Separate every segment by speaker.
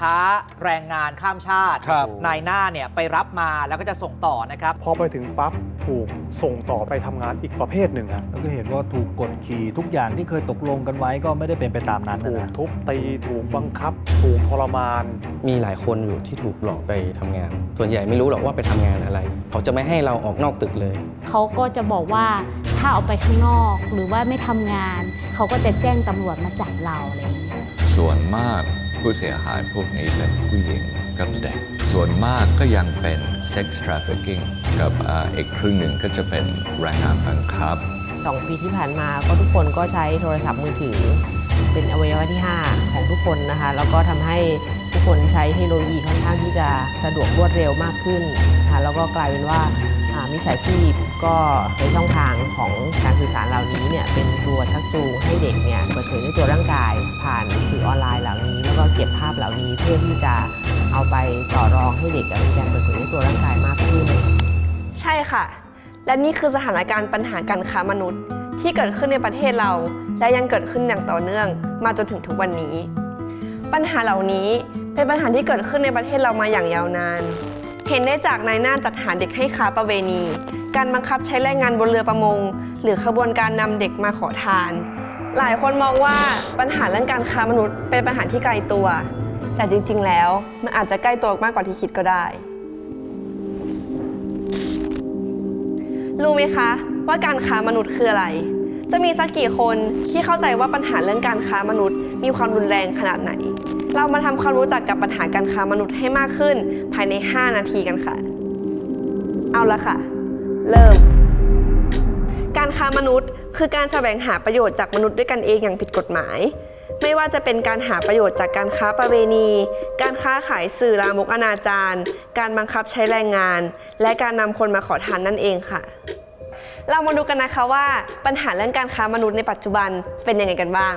Speaker 1: ค้าแรงงานข้ามชาติ
Speaker 2: ครับ
Speaker 1: นายหน้าเนี่ยไปรับมาแล้วก็จะส่งต่อนะครับ
Speaker 2: พอไปถึงปั๊บถูกส่งต่อไปทำงานอีกประเภทหนึ่งฮะ
Speaker 3: แล้วก็เห็นว่าถูกกดขี่ทุกอย่างที่เคยตกลงกันไว้ก็ไม่ได้เป็นไปตามนั้นนะ
Speaker 2: ถูก
Speaker 3: นะ
Speaker 2: ทุบตีถูกบังคับ ถูกทรมาน
Speaker 4: มีหลายคนอยู่ที่ถูกหลอกไปทำงาน ส่วนใหญ่ไม่รู้หรอกว่าไปทำงานอะไร เขาจะไม่ให้เราออกนอกตึกเลย
Speaker 5: เขาก็จะบอกว่าถ้าออกไปข้างนอกหรือว่าไม่ทำงาน เขาก็จะแจ้งตำรวจมาจับเราอะไรอย่างเงี้ย
Speaker 6: ส่วนมาก ผู้เสียหายพวกนี้เป็นผู้หญิงกับเด็ก ส่วนมากก็ยังเป็น sex trafficking กับอีกครึ่งหนึ่งก็จะเป็นแรงงานบังคับ
Speaker 7: สองปีที่ผ่านมาก็ทุกคนก็ใช้โทรศัพท์มือถือ เป็นอวัยวะที่ 5 ของทุกคนนะคะ แล้วก็ทำให้ทุกคนใช้เทคโนโลยีค่อนข้างที่จะสะดวกรวดเร็วมากขึ้นนะคะแล้วก็กลายเป็นว่า มิจฉาชีพก็ในช่องทางของการสื่อสารเหล่านี้เนี่ยเป็นตัวชักจูงให้เด็กเนี่ยเปิดเผยด้วยตัวร่างกาย ผ่านสื่อออนไลน์เหล่านี้ แล้วก็เก็บภาพเหล่านี้เพื่อที่จะเอาไปต่อรองให้เด็กมีการเปิดเผยด้วยตัวร่างกายมากขึ้น
Speaker 8: ใช่ค่ะ และนี่คือสถานการณ์ปัญหาการค้ามนุษย์ ที่เกิดขึ้นในประเทศเรา และยังเกิดขึ้นอย่างต่อเนื่อง มาจนถึงทุกวันนี้ ปัญหาเหล่านี้เป็นปัญหาที่เกิดขึ้นในประเทศเรามาอย่างยาวนาน เห็นได้จากนายหน้าจัดหาเด็กให้ค้าประเวณี การบังคับใช้แรงงานบนเรือประมง หรือขบวนการนำเด็กมาขอทาน หลายคนมองว่าปัญหาเรื่องการค้ามนุษย์เป็นปัญหาที่ไกลตัว แต่จริง ๆ แล้วมันอาจจะใกล้ตัวมากกว่าที่คิดก็ได้ รู้ไหมคะว่าการค้ามนุษย์คืออะไร จะมีสักกี่คนที่เข้าใจว่าปัญหาเรื่องการค้ามนุษย์มีความรุนแรงขนาดไหน เรามาทำความรู้จักกับปัญหาการค้ามนุษย์ให้มากขึ้น ภายใน 5 นาทีกันค่ะ เอาละค่ะ เริ่ม การค้ามนุษย์ คือการแสวงหาประโยชน์จากมนุษย์ด้วยกันเองอย่างผิดกฎหมาย ไม่ว่าจะเป็นการหาประโยชน์จากการค้าประเวณี การค้าขายสื่อลามกอนาจารการบังคับใช้แรงงาน และการนำคนมาขอทานนั่นเองค่ะเรามาดูกันนะคะว่าปัญหาเรื่องการค้ามนุษย์ในปัจจุบันเป็นยังไงกันบ้าง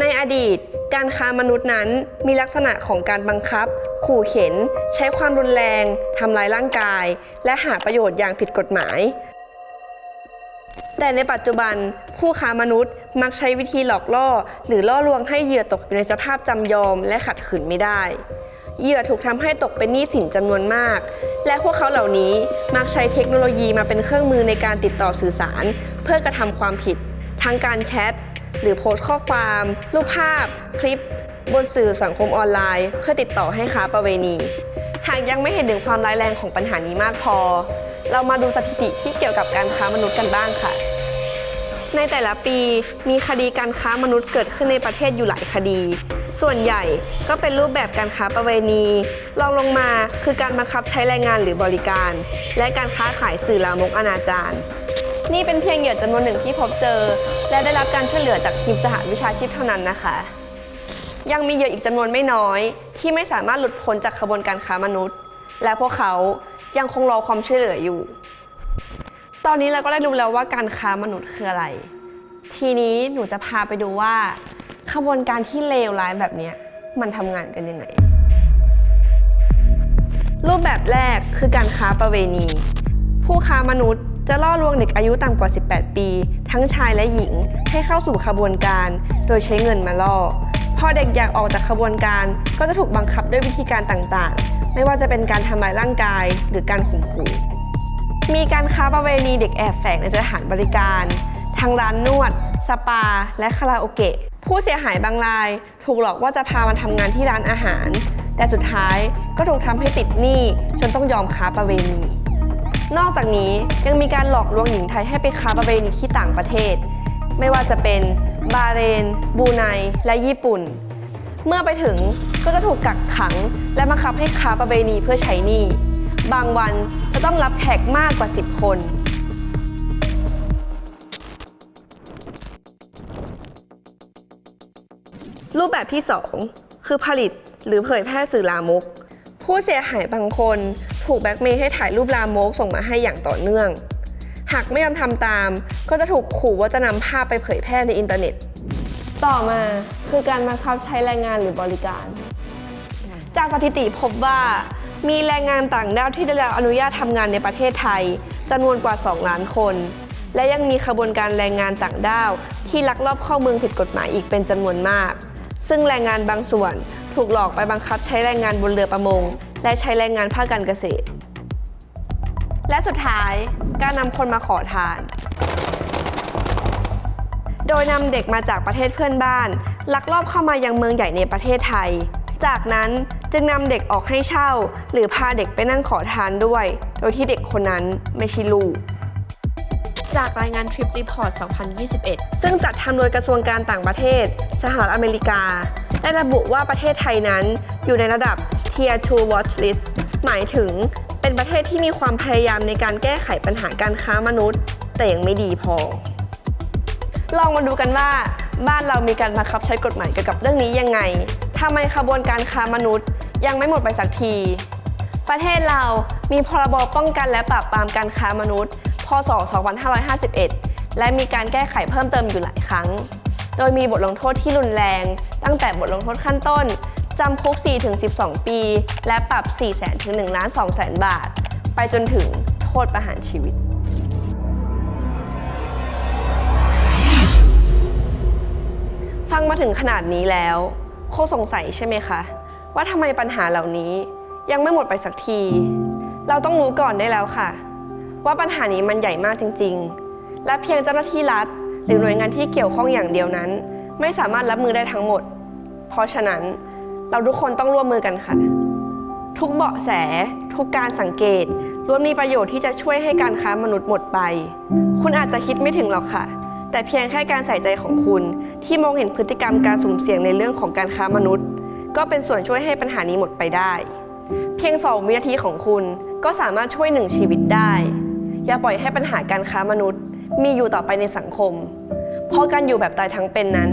Speaker 8: ในอดีต การค้ามนุษย์นั้นมีลักษณะของการบังคับ ขู่เข็น ใช้ความรุนแรง ทำลายร่างกาย และหาประโยชน์อย่างผิดกฎหมาย แต่ในปัจจุบัน ผู้ค้ามนุษย์มักใช้วิธีหลอกล่อ หรือล่อลวงให้เหยื่อตกอยู่ในสภาพจำยอมและขัดขืนไม่ได้เหยื่อถูกทำให้ตกเป็นหนี้สินจำนวนมาก และพวกเขาเหล่านี้มักใช้เทคโนโลยีมาเป็นเครื่องมือในการติดต่อสื่อสาร เพื่อกระทำความผิด ทั้งการแชท หรือโพสต์ข้อความ รูปภาพ คลิป บนสื่อสังคมออนไลน์ เพื่อติดต่อให้ค้าประเวณี หากยังไม่เห็นถึงความร้ายแรงของปัญหานี้มากพอ เรามาดูสถิติที่เกี่ยวกับการค้ามนุษย์กันบ้างค่ะ ในแต่ละปีมีคดีการค้ามนุษย์เกิดขึ้นในประเทศอยู่หลายคดี ส่วนใหญ่ก็เป็นรูปแบบการค้าประเวณีรองลงมาคือการบังคับใช้แรงงานหรือบริการ และการค้าขายสื่อลามกอนาจาร นี่เป็นเพียงเหยื่อจำนวนหนึ่งที่พบเจอ และได้รับการช่วยเหลือจากทีมสหวิชาชีพเท่านั้นนะคะ ยังมีเหยื่ออีกจำนวนไม่น้อย ที่ไม่สามารถหลุดพ้นจากขบวนการค้ามนุษย์ และพวกเขายังคงรอความช่วยเหลืออยู่ ตอนนี้เราก็ได้รู้แล้วว่าการค้ามนุษย์คืออะไร ทีนี้หนูจะพาไปดูว่า ขบวนการที่เลวร้ายแบบนี้มันทำงานกันยังไง รูปแบบแรกคือการค้าประเวณี ผู้ค้ามนุษย์ จะล่อลวงเด็กอายุต่ำกว่า 18 ปี ทั้งชายและหญิงให้เข้าสู่ขบวนการ โดยใช้เงินมาล่อ พอเด็กอยากออกจากขบวนการก็จะถูกบังคับด้วยวิธีการต่างๆ ไม่ว่าจะเป็นการทำลายร่างกายหรือการข่มขู่ มีการค้าประเวณีเด็กแอบแฝงในสถานบริการ ทางร้านนวด สปา และคาราโอเกะ ผู้เสียหายบางราย ถูกหลอกว่าจะพามาทำงานที่ร้านอาหาร แต่สุดท้ายก็ถูกทำให้ติดหนี้จนต้องยอมค้าประเวณี นอกจากนี้ยังมีการหลอกลวงหญิงไทยให้ไปค้าประเวณีที่ต่างประเทศ ไม่ว่าจะเป็นบาเรน บูไน และญี่ปุ่น เมื่อไปถึงก็จะถูกกักขัง และบังคับให้ค้าประเวณีเพื่อใช้หนี้ บางวันจะต้องรับแขกมากกว่า 10 คนรูปแบบที่ 2 คือผลิตหรือเผยแพร่สื่อลามก ผู้เสียหายบางคน ถูกแบ็กเมย์ให้ถ่ายรูปลามกส่งมาให้อย่างต่อเนื่อง หากไม่ยอมทำตาม ก็จะถูกขู่ว่าจะนำภาพไปเผยแพร่ในอินเทอร์เน็ต ต่อมาคือการบังคับใช้แรงงานหรือบริการ จากสถิติพบว่ามีแรงงานต่างด้าวที่ได้รับอนุญาตทำงานในประเทศไทยจำนวนกว่า 2 ล้านคน และยังมีขบวนการแรงงานต่างด้าว ที่ลักลอบเข้าเมืองผิดกฎหมายอีกเป็นจำนวนมาก ซึ่งแรงงานบางส่วนถูกหลอกไปบังคับใช้แรงงานบนเรือประมง และใช้แรงงานภาคการเกษตร และสุดท้ายการนำคนมาขอทาน โดยนำเด็กมาจากประเทศเพื่อนบ้าน ลักลอบเข้ามายังเมืองใหญ่ในประเทศไทย จากนั้นจึงนำเด็กออกให้เช่า หรือพาเด็กไปนั่งขอทานด้วย โดยที่เด็กคนนั้นไม่ใช่ลูกจากรายงาน Trip Report 2021 ซึ่งจัดทำโดยกระทรวงการต่างประเทศ สหรัฐอเมริกา ได้ระบุว่าประเทศไทยนั้นอยู่ในระดับ Tier 2 Watch List หมายถึงเป็นประเทศที่มีความพยายามในการแก้ไขปัญหาการค้ามนุษย์ แต่ยังไม่ดีพอ ลองมาดูกันว่าบ้านเรามีการบังคับใช้กฎหมายเกี่ยวกับเรื่องนี้ยังไงทำไมขบวนการค้ามนุษย์ยังไม่หมดไปสักที ประเทศเรามีพรบป้องกันและปราบปรามการค้ามนุษย์ พศ 2551 และมีการแก้ไขเพิ่มเติมอยู่หลายครั้ง โดยมีบทลงโทษที่รุนแรง ตั้งแต่บทลงโทษขั้นต้น จำคุก 4-12 ปี และปรับ 4 0 0 0 0 0ถึง1ล้าน2แสนบาท ไปจนถึงโทษประหารชีวิตฟังมาถึงขนาดนี้แล้ว โคสงสัยใช่ไหมคะ ว่าทำไมปัญหาเหล่านี้ยังไม่หมดไปสักที เราต้องรู้ก่อนได้แล้วค่ะ ว่าปัญหานี้มันใหญ่มากจริง ๆ และเพียงเจ้าหน้าที่รัฐ หรือหน่วยงานที่เกี่ยวข้องอย่างเดียวนั้น ไม่สามารถรับมือได้ทั้งหมด เพราะฉะนั้น เราทุกคนต้องร่วมมือกันค่ะ ทุกเบาะแส ทุกการสังเกตล้วนมีประโยชน์ที่จะช่วยให้การค้ามนุษย์หมดไป คุณอาจจะคิดไม่ถึงหรอกค่ะ แต่เพียงแค่การใส่ใจของคุณ ที่มองเห็นพฤติกรรมการสุ่มเสี่ยงในเรื่องของการค้ามนุษย์ ก็เป็นส่วนช่วยให้ปัญหานี้หมดไปได้ เพียง2วินาทีของคุณก็สามารถช่วยหนึ่งชีวิตได้ อย่าปล่อยให้ปัญหาการค้ามนุษย์ มีอยู่ต่อไปในสังคม เพราะการอยู่แบบตายทั้งเป็นนั้น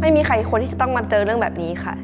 Speaker 8: ไม่มีใครควรที่จะต้องมาเจอเรื่องแบบนี้ค่ะ